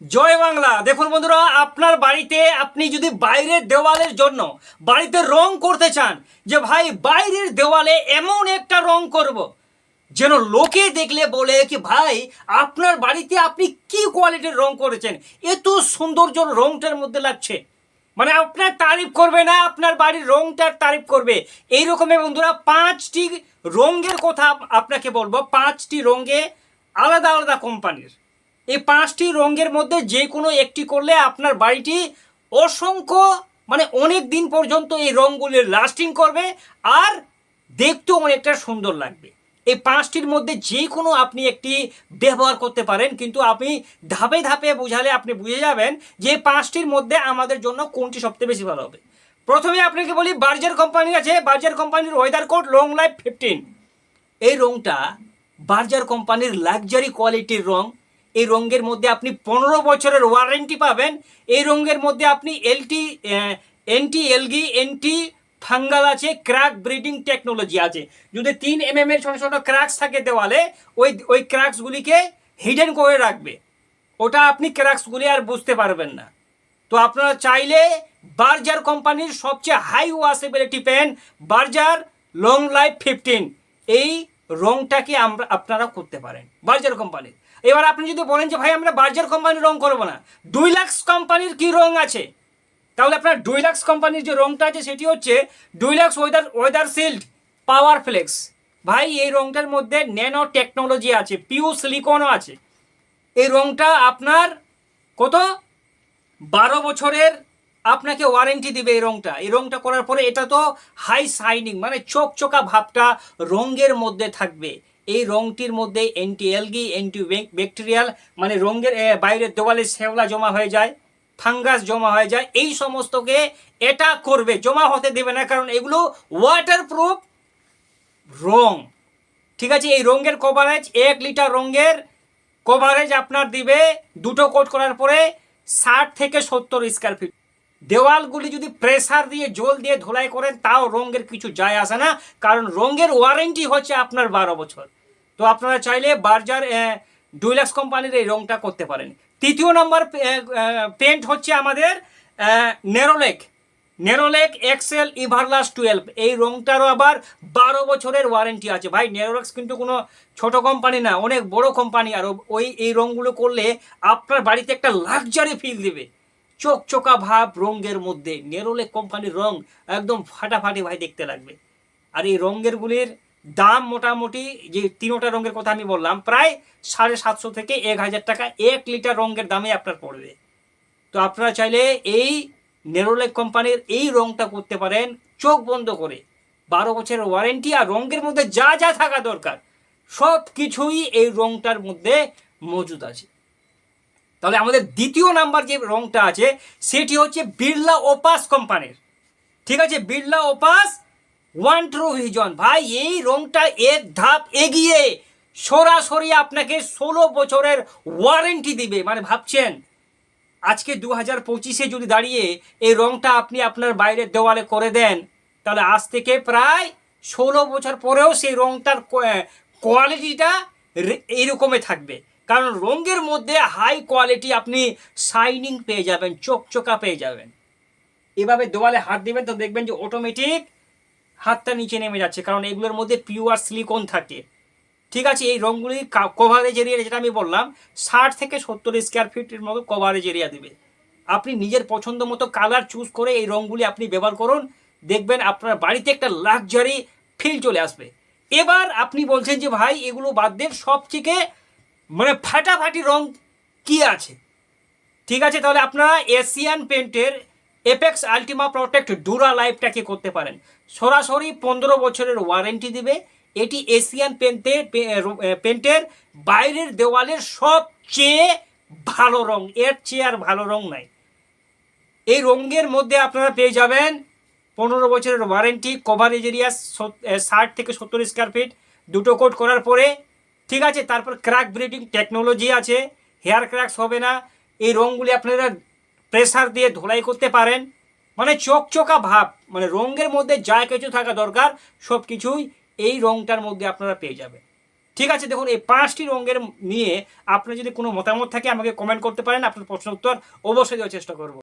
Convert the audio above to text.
জয় বাংলা। দেখুন বন্ধুরা, আপনার বাড়িতে আপনি যদি বাইরের দেওয়ালের জন্য বাড়িতে রং করতে চান, যে ভাই বাইরের দেওয়ালে এমন একটা রং করব। যেন লোকে দেখলে বলে কি, ভাই, আপনার বাড়িতে আপনি কি কোয়ালিটির রং করেছেন? এত সৌন্দর্য রংটার মধ্যে লাগছে। মানে আপনার তারিফ করবে না, আপনার বাড়ির রংটার তারিফ করবে। এই রকমের বন্ধুরা, পাঁচটি রঙের কথা আপনাকে বলব। পাঁচটি রঙে আলাদা আলাদা কোম্পানির। এই পাঁচটি রঙের মধ্যে যে কোনো একটি করলে আপনার বাড়িটি অসংখ্য মানে অনেক দিন পর্যন্ত এই রঙগুলি লাস্টিং করবে আর দেখতেও অনেকটা সুন্দর লাগবে। এই পাঁচটির মধ্যে যে কোনো আপনি একটি ব্যবহার করতে পারেন, কিন্তু আপনি ধাপে ধাপে বোঝালে আপনি বুঝে যাবেন যে পাঁচটির মধ্যে আমাদের জন্য কোনটি সবচেয়ে বেশি ভালো হবে। প্রথমে আপনাকে বলি, বার্জার কোম্পানি আছে, বার্জার কোম্পানির weather coat long life fifteen এই রংটা বার্জার কোম্পানির লাক্সারি কোয়ালিটির রং এই রঙের মধ্যে আপনি পনেরো বছরের ওয়ারেন্টি পাবেন। এই রঙের মধ্যে আপনি এলটি এনটি এলগি এনটি ফাঙ্গাল আছে ক্র্যাক ব্রিডিং টেকনোলজি আছে। যদি তিন এম এম এর ছোটো ছোটো ক্র্যাক্স থাকে দেওয়ালে, ওই ওই ক্র্যাক্সগুলিকে হিডেন করে রাখবে। ওটা আপনি ক্র্যাক্সগুলি আর বুঝতে পারবেন না। তো আপনারা চাইলে বার্জার কোম্পানির সবচেয়ে high washability paint Berger long life fifteen এই রংটাকে আমরা, আপনারা করতে পারেন। বার্জার কোম্পানির। এবার আপনি যদি বলেন যে, ভাই, আমরা বার্জার কোম্পানির রং করব না। দুই লাক্স কোম্পানির কি রং আছে? তাহলে আপনার ডুইলাক্স কোম্পানির যে রংটা আছে, সেটি হচ্ছে Dulux weather weather shield power flex ভাই, এই রংটার মধ্যে ন্যানো টেকনোলজি আছে পিউ সিলিকনও আছে। এই রংটা আপনার কত? বারো বছরের আপনাকে ওয়ারেন্টি দিবে এই রংটা। এই রংটা করার পরে এটা তো হাই শাইনিং মানে চোখচোকা ভাবটা রঙের মধ্যে থাকবে। এই রংটির মধ্যে অ্যান্টি এলগি অ্যান্টি ব্যাকটেরিয়াল মানে রঙের বাইরের দেওয়ালে শ্যাওলা জমা হয়ে যায় ফাঙ্গাস জমা হয়ে যায়, এই সমস্তকে এটা করবে, জমা হতে দেবে না, কারণ এগুলো ওয়াটার প্রুফ রং। ঠিক আছে, এই রঙের কভারেজ এক লিটার রঙের কভারেজ আপনার দিবে দুটো কোট করার পরে ষাট থেকে সত্তর স্কোয়ার ফিট দেওয়ালগুলি যদি প্রেসার দিয়ে জল দিয়ে ধোলাই করেন, তাও রঙের কিছু যায় আসে না, কারণ রঙের ওয়ারেন্টি হচ্ছে আপনার বারো বছর। তো আপনারা চাইলে বার্জার ডুইলাক্স কোম্পানির এই রঙটা করতে পারেন। তৃতীয় নম্বর পেন্ট হচ্ছে আমাদের নেরোলেক। Nerolac Excel ইভারলাস twelve. এই রঙটারও আবার বারো বছরের ওয়ারেন্টি আছে। ভাই, নেরোলেক্স কিন্তু কোনো ছোট কোম্পানি না, অনেক বড় কোম্পানি। আর ওই, এই রঙগুলো করলে আপনার বাড়িতে একটা লাক্সারি ফিল দেবে। চোখচোকা ভাব রঙের মধ্যে। নেরোলেক কোম্পানির রং একদম ফাটাফাটি ভাই দেখতে লাগবে। আর এই রঙেরগুলির দাম মোটামুটি যে তিনোটা রঙের কথা আমি বললাম, প্রায় সাড়ে সাতশো থেকে এক হাজার টাকা এক লিটার রঙের দামে আপনার পড়বে। তো আপনারা চাইলে এই নেরোলেক কোম্পানির এই রংটা করতে পারেন চোখ বন্ধ করে। বারো বছরের ওয়ারেন্টি আর রঙের মধ্যে যা যা থাকা দরকার সব কিছুই এই রংটার মধ্যে মজুদ আছে। তাহলে আমাদের দ্বিতীয় নাম্বার যে রংটা আছে, সেটি হচ্ছে বিড়লা ওপাস কোম্পানির। ঠিক আছে? Birla Opus one true vision. ভাই, এই রংটা এক ধাপ এগিয়ে সরাসরি আপনাকে ষোলো বছরের ওয়ারেন্টি দিবে। মানে ভাবছেন, আজকে দু হাজার পঁচিশে যদি দাঁড়িয়ে এই রংটা আপনি আপনার বাইরের দেওয়ালে করে দেন, তাহলে আজ থেকে প্রায় ষোলো বছর পরেও সেই রংটার কোয়ালিটিটা এইরকমে থাকবে। কারণ রঙের মধ্যে হাই কোয়ালিটি আপনি শাইনিং পেয়ে যাবেন, চকচকা পেয়ে যাবেন। এভাবে দেওয়ালে হাত দিবেন তো দেখবেন যে অটোমেটিক হাতটা নিচে নেমে যাচ্ছে, কারণ এগুলোর মধ্যে পিওর সিলিকন থাকে। ঠিক আছে, এই রঙগুলি কভারেজ এরিয়া যেটা আমি বললাম, ষাট থেকে সত্তর স্কোয়ার ফিটের মতো কভারেজ এরিয়া দেবে। আপনি নিজের পছন্দ মতো কালার চুজ করে এই রঙগুলি আপনি ব্যবহার করুন, দেখবেন আপনার বাড়িতে একটা লাক্সারি ফিল চলে আসবে। এবার আপনি বলছেন যে ভাই, এগুলো বাদ দেন সব থেকে মানে ফাটাফাটি রং কি আছে? ঠিক আছে, তাহলে আপনারা এশিয়ান পেন্টের এপেক্স আলটিমা প্রোটেক্ট ডুরা লাইফটাকে করতে পারেন। সরাসরি পনেরো বছরের ওয়ারেন্টি দিবে। এটি এশিয়ান পেন্টের পেন্টের বাইরের দেওয়ালের সবচেয়ে ভালো রং। এর চেয়ে আর ভালো রং নাই। এই রঙের মধ্যে আপনারা পেয়ে যাবেন পনেরো বছরের ওয়ারেন্টি, কভারেজ এরিয়া ষাট থেকে সত্তর স্কোয়ার ফিট। দুটো কোট করার পরে ঠিক আছে, তারপর ক্র্যাক ব্রিডিং টেকনোলজি আছে হেয়ার ক্র্যাকস হবে না, এই রঙগুলি আপনারা প্রেসার দিয়ে ধোলাই করতে পারেন। মানে চকচকা ভাব মানে রঙের মধ্যে যা কিছু থাকা দরকার, সব কিছুই এই রঙটার মধ্যে আপনারা পেয়ে যাবেন। ঠিক আছে, দেখুন, এই পাঁচটি রঙের নিয়ে আপনার যদি কোনো মতামত থাকে, আমাকে কমেন্ট করতে পারেন, আপনার প্রশ্ন উত্তর অবশ্যই দেওয়ার চেষ্টা করব।